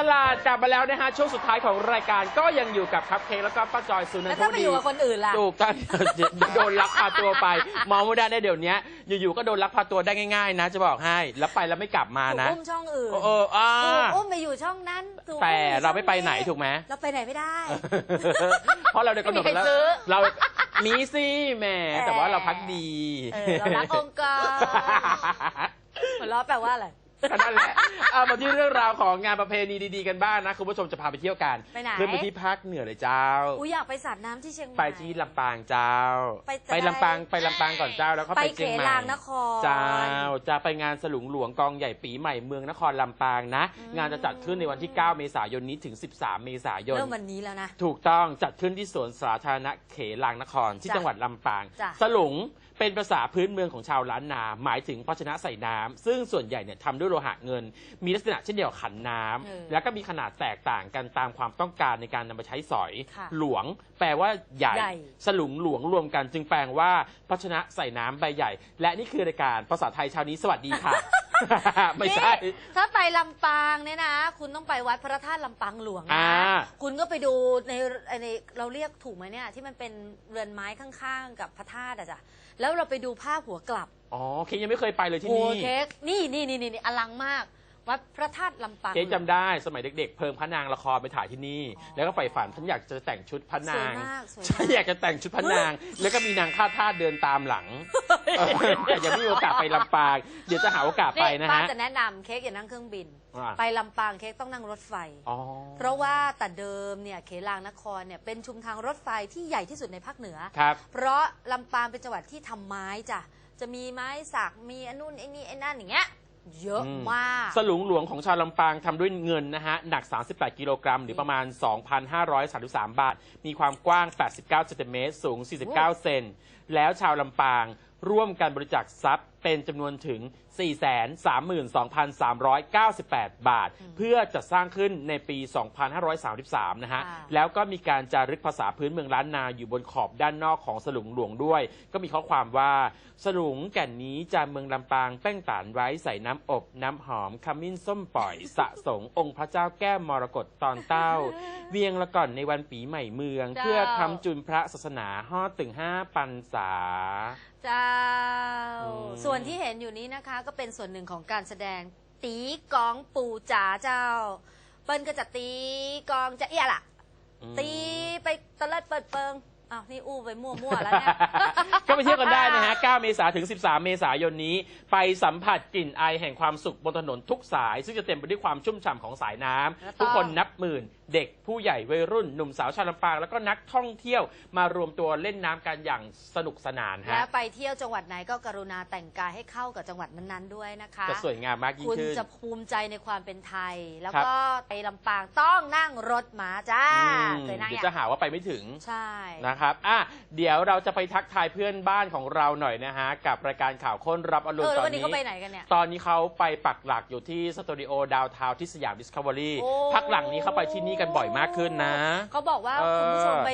าดกลับมาแล้วนะฮะช่วงสุดท้ายของรายการก็ยังอยู่กับครับเค้กแล้วก็ป้าจอยสุนันแล้วทถ้าไปดีอยู่กับคนอื่นล่ะ ถูกต้อง โดนลักพาตัวไปมองไม่ได้ได้เดี๋ยวนี้อยู่ๆก็โดนลักพาตัวได้ง่ายๆ นะ จะบอกให้แล้วไปแล้วไม่กลับมาถูกนะอุ้มช่องอื่นเออเอออ่า ถูกอุ้มไปอยู่ช่องนั้นถูกแต่อุ้อยู่เราไม่ไปช่องไหนถูกไหม เราไปไหนไม่ได้ เพราะเราได้กำหนดไว้แล้วไม่มีใครซื้อ เรามีสิแหมแต่ว่าเราพักดี เออเรารักองค์กร หัวเราะแปลว่าอะไร ก็นั่นแหละเอามาที่เรื่องราวของงานประเพณีดีๆกันบ้างนะคุณผู้ชมจะพาไปเที่ยวกันไปไหน เริ่มไปที่ภาคเหนือเลยเจ้า อุ้ยอยากไปสาดน้ำที่เชียงใหม่ ไปที่ลำปางเจ้า ไปจะได้ลำปางไปลำปางก่อนเจ้าแล้วก็ไปไปเขเชียงใหม่ลางนคร เจ้าจะไปงานสลุงหลวงกองใหญ่ปีใหม่เมืองนครลำปางนะ อืม งานจะจัดขึ้นในวันที่ 9 เมษายนนี้ถึง 13 เมษายน เริ่มวันนี้แล้วนะ ถูกต้องจัดขึ้นที่สวนสาธารณะเขลางนครที่จ้ะจังหวัดลำปาง จ้ะสลุงเป็นภาษาพื้นเมืองของชาวล้านนา หมายถึงภาชนะใส่น้ำซึ่งส่วนใหญ่เนี่ยทำด้วยโลหะเงิน มีลักษณะเช่นเดียวกับขันน้ำเออแล้วก็มีขนาดแตกต่างกันตามความต้องการในการนำไปใช้สอย ค่ะหลวง แปลว่าใหญ่ ใหญ่ สลุงหลวงรวมกันจึงแปลว่าภาชนะใส่น้ำใบใหญ่ และนี่คือรายการภาษาไทยเช้านี้สวัสดีค่ะ ไม่ใช่ นี่ถ้าไปลำปางเนี่ยนะ คุณต้องไปวัดพระธาตุลำปางหลวงอ่านะคุณก็ไปดูในในเราเรียกถูกไหมเนี่ย ที่มันเป็นเรือนไม้ข้างๆ กับพระธาตุอะจ้ะแล้วเราไปดูภาพหัวกลับอ๋อเคกยังไม่เคยไปเลยที่โอ้นี่เค้กนี่นี่นี่นี่อลังมาก วัดพระธาตุลำปางเจ๊จำได้สมัยเด็กๆ เพิงพระนางละครไปถ่ายที่นี่ อ๋อแล้วก็ใฝ่ฝันฉันอยากจะแต่งชุดพระสนาวยงมากสวยฉันมากอยากจะแต่งชุดพระนาง แล้วก็มีนางข้าทาสเดินตามหลังเออแต่ ยังไม่มีโอกาสไปลำปาง เดี๋ยวจะหาโอกาสไปนะป้าฮะ จะแนะนำเค้กอย่านั่งเครื่องบิน อ่า ไปลำปางเค้กต้องนั่งรถไฟ อ๋อ เพราะว่าแต่เดิมเนี่ยเขลางนครเนี่ยเป็นชุมทางรถไฟที่ใหญ่ที่สุดในภาคเหนือ ครับ เพราะลำปางเป็นจังหวัดที่ทำไม้จ้ะ จะมีไม้สัก มีอันนู่นไอ้นี่ไอ้นั่นอย่างเงี้ย เยอะอืม มาก สลุงหลวงของชาวลำปางทำด้วยเงินนะฮะ หนัก 38 กิโลกรัม หรือประมาณ 2,533 บาท มีความกว้าง 89เซนติเมตรสูง 49 เซนแล้วชาวลำปางร่วมกันบริจาคทรัพย์เป็นจำนวนถึง 432,398 บาทอืมเพื่อจัดสร้างขึ้นในปี 2533 นะฮะค่ะแล้วก็มีการจารึกภาษาพื้นเมืองล้านนาอยู่บนขอบด้านนอกของสลุงหลวงด้วย ก็มีข้อความว่า สลุงแก่นนี้จาเมืองลำปางแป้งตานไว้ใส่น้ำอบ น้ำหอมขมิ้นส้มปล่อย สะสงองค์พระเจ้าแก้วมรกตตอนเต้า เวียงละก่อนในวันปีใหม่เมืองเจ้าเพื่อทำจุนพระศาสนาฮอดถึงห้าปันษา เจ้าอืมส่วนที่เห็นอยู่นี้นะคะ ก็เป็นส่วนหนึ่งของการแสดง ตีกองปูจ๋าเจ้า เปิ้ลก็จะตีกองจะเอียล่ะอืมตีไปตะเลิดเปิดเปิง อ้าวนี่อู้ไปมั่วๆแล้วเนี่ย ก็ไปเที่ยวกันได้นะฮะ 9 เมษายนถึง 13 เมษายนนี้ ไปสัมผัสกลิ่นไอแห่งความสุขบนถนนทุกสาย ซึ่งจะเต็มไปด้วยความชุ่มฉ่ำของสายน้ำแล้วก็ทุกคนนับหมื่น เด็กผู้ใหญ่วัยรุ่น หนุ่มสาวชาวลำปาง แล้วก็นักท่องเที่ยวมารวมตัวเล่นน้ำกันอย่างสนุกสนานและฮะ ไปเที่ยวจังหวัดไหนก็กรุณาแต่งกายให้เข้ากับจังหวัดนั้นๆด้วยนะคะ จะสวยงามมากยิ่งคุณขึ้น จะภูมิใจในความเป็นไทย แล้วครับ ก็ไปลำปางต้องนั่งรถม้าจ้าอืมเคยนั่งเดี๋ยวยัจะงหาว่าไปไม่ถึงใช่ นะครับอะเดี๋ยวเราจะไปทักทายเพื่อนบ้านของเราหน่อยนะฮะกับรายการข่าวค้นรับอรุเอณอตแล้วอวันนนี้นี้ เขาไปไหนกันเนี่ย ตอนนี้เขาไปปักหลักอยู่ที่สตูดิโอดาวทาวที่สยามดิสคัฟเวอรี่โอ้ พักหลังนี้เขาไปที่นี่กันบ่อยมากขึ้นนะ เขาบอกว่าเออ คุณผู้ชมไป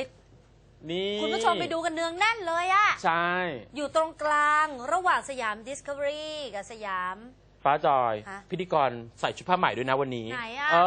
นี่คุณผู้ชมไปดูกันเนืองแน่นเลยอะใช่ อยู่ตรงกลางระหว่างสยาม Discovery กับสยาม ฟ้าจอย ฮะพิธีกรใส่ชุดผ้าใหม่ด้วยนะวันนี้ ไหนอะเอ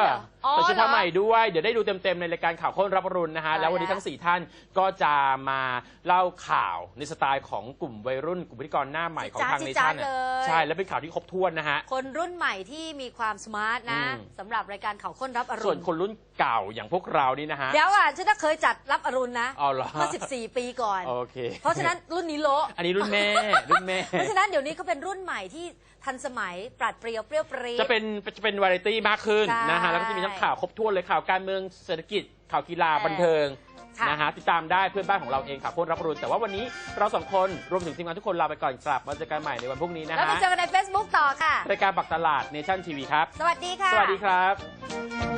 อเหรออ๋อใส่ชุดผ้าใหม่ด้วย เดี๋ยวได้ดูเต็มๆในรายการข่าวค้นรับอรุณนะฮะตายแล้ววันนี้แล้วทั้ง 4 ท่านก็จะมาเล่าข่าวในสไตล์ของกลุ่มวัยรุ่น กลุ่มพิธีกรหน้าใหม่ของทางเนจ๊ะชั่นๆเลย ใช่แล้วเป็นข่าวที่ครบถ้วนนะฮะ คนรุ่นใหม่ที่มีความสมาร์ทนะอืม สำหรับรายการข่าวค้นรับอรุส่วนณคนรุ่นเก่าอย่างพวกเรานี่นะฮะ เดี๋ยวอะฉันก็เคยจัดรับอรุณนะเอาเหรอ เมื่อ14 ปีก่อน โอเคเพราะฉะนั้นรุ่นนี้โละอันนี้รุ่นแม่รุ่นแม่ เพราะฉะนั้นเดี๋ยวนี้เขาเป็นรุ่นใหม่ที่ทันสมัยปราดเปรียวเปรี้ยวปรี๊ดจะเป็นจะเป็นวาไรตี้มากขึ้นใช่นะฮะแล้วก็จะมีทั้งข่าวครบถ้วนเลยข่าวการเมืองเศรษฐกิจข่าวกีฬาเออบันเทิงค่ะ นะฮะติดตามได้เพื่อนบ้านของเราเองข่าวพ้นรับรุนแต่ว่าวันนี้เราสองคนรวมถึงทีมงานทุกคนลาไปก่อนกลับมาเจอกันใหม่ในวันพรุ่งนี้นะแล้วไปฮะเจอกันใน Facebook ต่อค่ะ รายการปักตลาดเนชั่นทีวีครับ สวัสดีค่ะ สวัสดีครับ